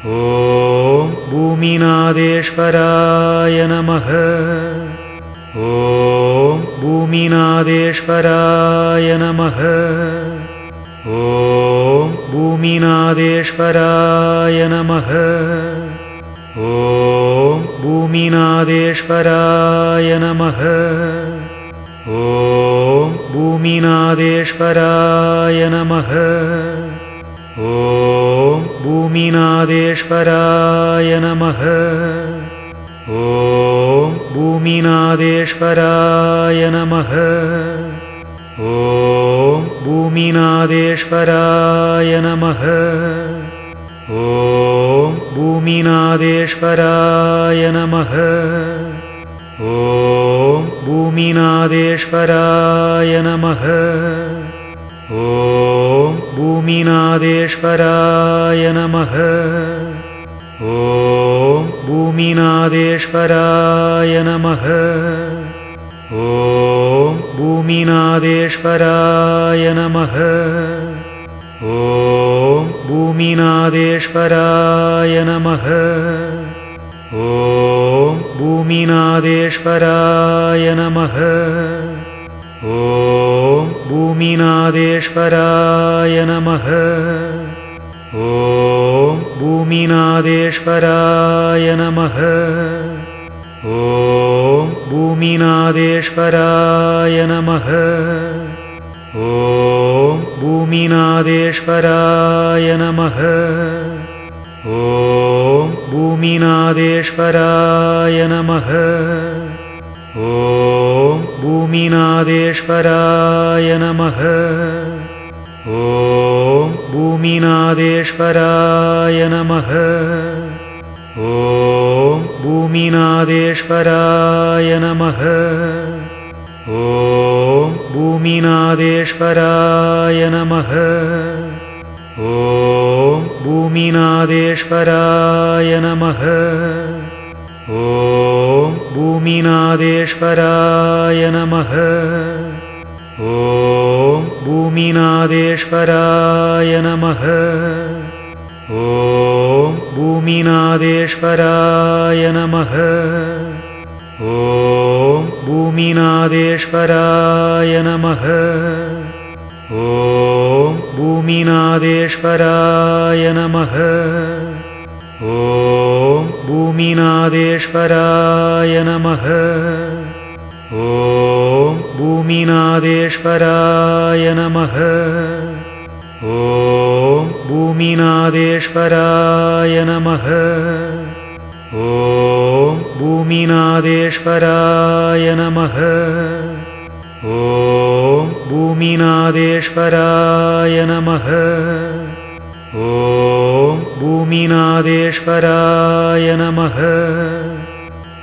ॐ भूमिनादेश्वराय नमः। ॐ भूमिनादेश्वराय नमः। ॐ भूमिनादेश्वराय नमः। ॐ भूमिनादेश्वराय नमः। ॐ भूमिनादेश्वराय नमः ॐ भूमिनादेश्वराय नमः। ॐ भूमिनादेश्वराय नमः। ॐ भूमिनादेश्वराय नमः। ॐ भूमिनादेश्वराय नमः। ॐ भूमिनादेश्वराय नमः। ॐ भूमिनादेश्वराय नमः। ॐ भूमिनादेश्वराय नमः। ॐ भूमिनादेश्वराय नमः। ॐ भूमिनादेश्वराय नमः। ॐ भूमिनादेश्वराय नमः ॐ भूमिनादेश्वराय नमः। ॐ भूमिनादेश्वराय नमः। ॐ भूमिनादेश्वराय नमः। ॐ भूमिनादेश्वराय नमः। ॐ भूमिनादेश्वराय नमः। ॐ भूमिनादेश्वराय नमः। ॐ भूमिनादेश्वराय नमः। ॐ भूमिनादेश्वराय नमः। ॐ भूमिनादेश्वराय नमः। ॐ भूमिनादेश्वराय नमः ॐ भूमिनादेश्वराय नमः। ॐ भूमिनादेश्वराय नमः। ॐ भूमिनादेश्वराय नमः। ॐ भूमिनादेश्वराय नमः। ॐ भूमिनादेश्वराय नमः भूमिनादेश्वराय नमः। ॐ भूमिनादेश्वराय नमः। ॐ भूमिनादेश्वराय नमः। ॐ भूमिनादेश्वराय नमः। ॐ भूमिनादेश्वराय नमः। ॐ भूमिनादेश्वराय नमः।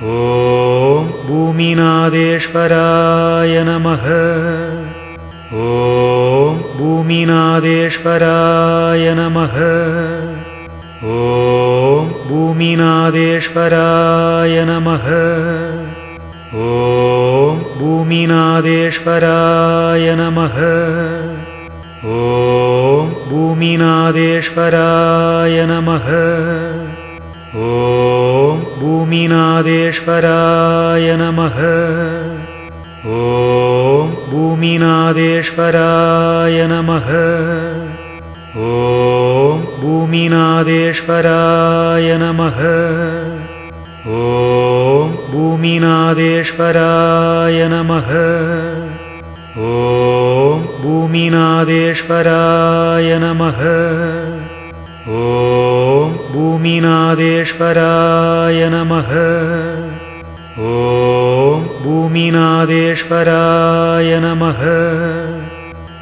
ॐ भूमिनादेश्वराय नमः। ॐ भूमिनादेश्वराय नमः। ॐ भूमिनादेश्वराय नमः। ॐ भूमिनादेश्वराय नमः भूमिनादेश्वराय नमः। ॐ भूमिनादेश्वराय नमः। ॐ भूमिनादेश्वराय नमः। ॐ भूमिनादेश्वराय नमः। ॐ भूमिनादेश्वराय नमः ॐ भूमिनादेश्वराय नमः। ॐ भूमिनादेश्वराय नमः। ॐ भूमिनादेश्वराय नमः।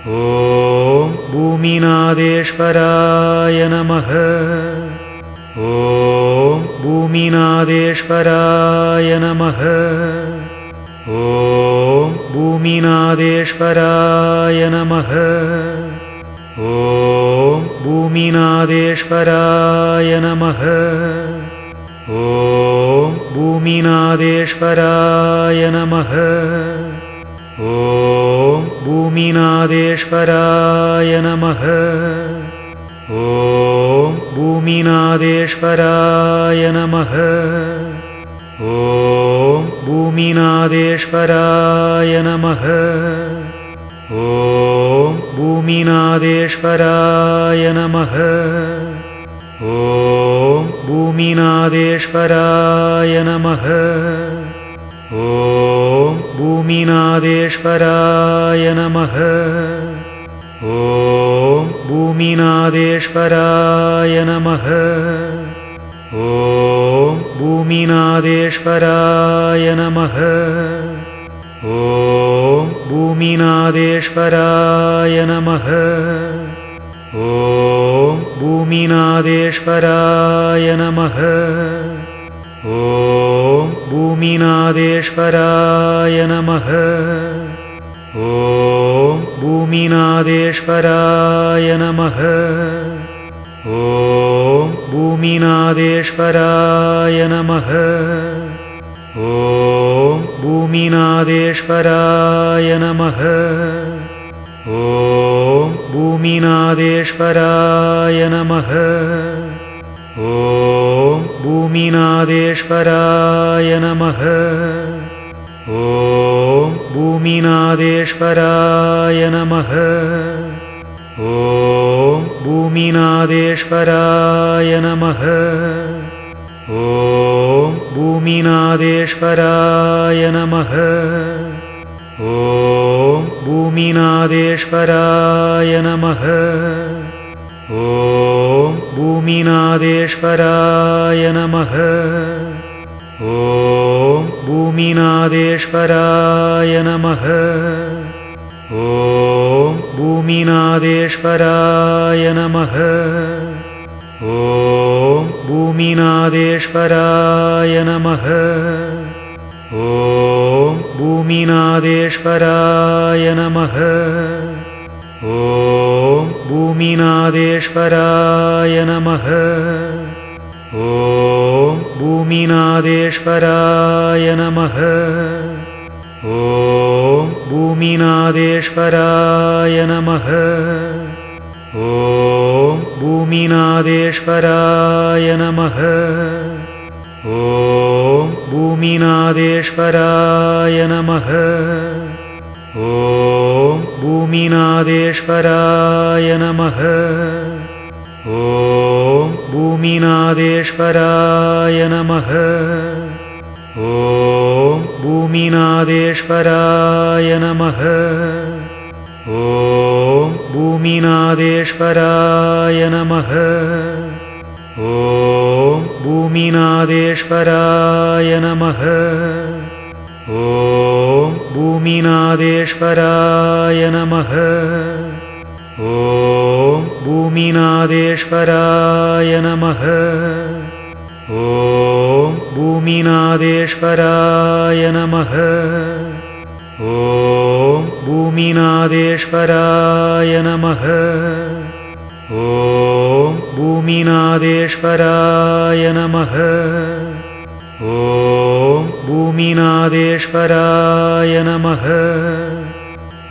ॐ भूमिनादेश्वराय नमः। ॐ भूमिनादेश्वराय नमः। ॐ भूमिनादेश्वराय नमः। ॐ भूमिनादेश्वराय नमः। ॐ भूमिनादेश्वराय नमः। ॐ भूमिनादेश्वराय नमः। ॐ भूमिनादेश्वराय नमः। ॐ भूमिनादेश्वराय नमः। ॐ भूमिनादेश्वराय नमः। ॐ भूमिनादेश्वराय नमः। ॐ भूमिनादेश्वराय नमः। ॐ भूमिनादेश्वराय नमः। ॐ भूमिनादेश्वराय नमः ॐ भूमिनादेश्वराय नमः। ॐ भूमिनादेश्वराय नमः। ॐ भूमिनादेश्वराय नमः। ॐ भूमिनादेश्वराय नमः। ॐ भूमिनादेश्वराय नमः भूमिनादेश्वराय नमः। ॐ भूमिनादेश्वराय नमः। ॐ भूमिनादेश्वराय नमः। ॐ भूमिनादेश्वराय नमः। ॐ भूमिनादेश्वराय नमः। ॐ भूमिनादेश्वराय नमः ॐ भूमिनादेश्वराय नमः। ॐ भूमिनादेश्वराय नमः। ॐ भूमिनादेश्वराय नमः। ॐ भूमिनादेश्वराय नमः। ॐ भूमिनादेश्वराय नमः। ॐ भूमिनादेश्वराय नमः। ॐ भूमिनादेश्वराय नमः। ॐ भूमिनादेश्वराय नमः। ॐ भूमिनादेश्वराय नमः। ॐ भूमिनादेश्वराय नमः। ॐ भूमिनादेश्वराय नमः। ॐ भूमिनादेश्वराय नमः। ॐ भूमिनादेश्वराय नमः। ॐ भूमिनादेश्वराय नमः। ॐ भूमिनादेश्वराय नमः। ॐ भूमिनादेश्वराय नमः ॐ भूमिनादेश्वराय नमः। ॐ भूमिनादेश्वराय नमः। ॐ भूमिनादेश्वराय नमः। ॐ भूमिनादेश्वराय नमः। ॐ भूमिनादेश्वराय नमः। ॐ भूमिनादेश्वराय नमः।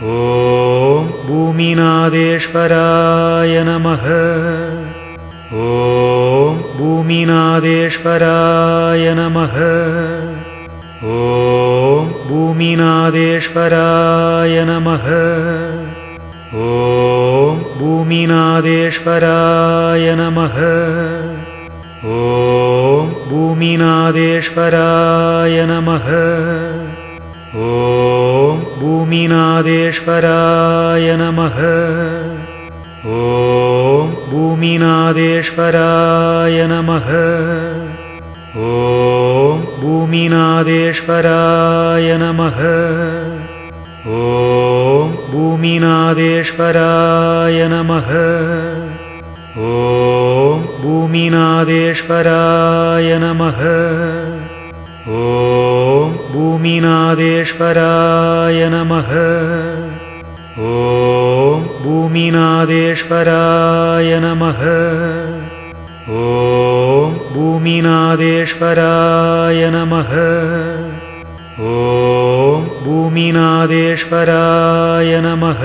ॐ भूमिनादेश्वराय नमः। ॐ भूमिनादेश्वराय नमः। ॐ भूमिनादेश्वराय नमः। ॐ भूमिनादेश्वराय नमः। ॐ भूमिनादेश्वराय नमः। ॐ भूमिनादेश्वराय नमः। ॐ भूमिनादेश्वराय नमः। ॐ भूमिनादेश्वराय नमः। ॐ भूमिनादेश्वराय नमः। ॐ भूमिनादेश्वराय नमः ॐ भूमिनादेश्वराय नमः। ॐ भूमिनादेश्वराय नमः। ॐ भूमिनादेश्वराय नमः। ॐ भूमिनादेश्वराय नमः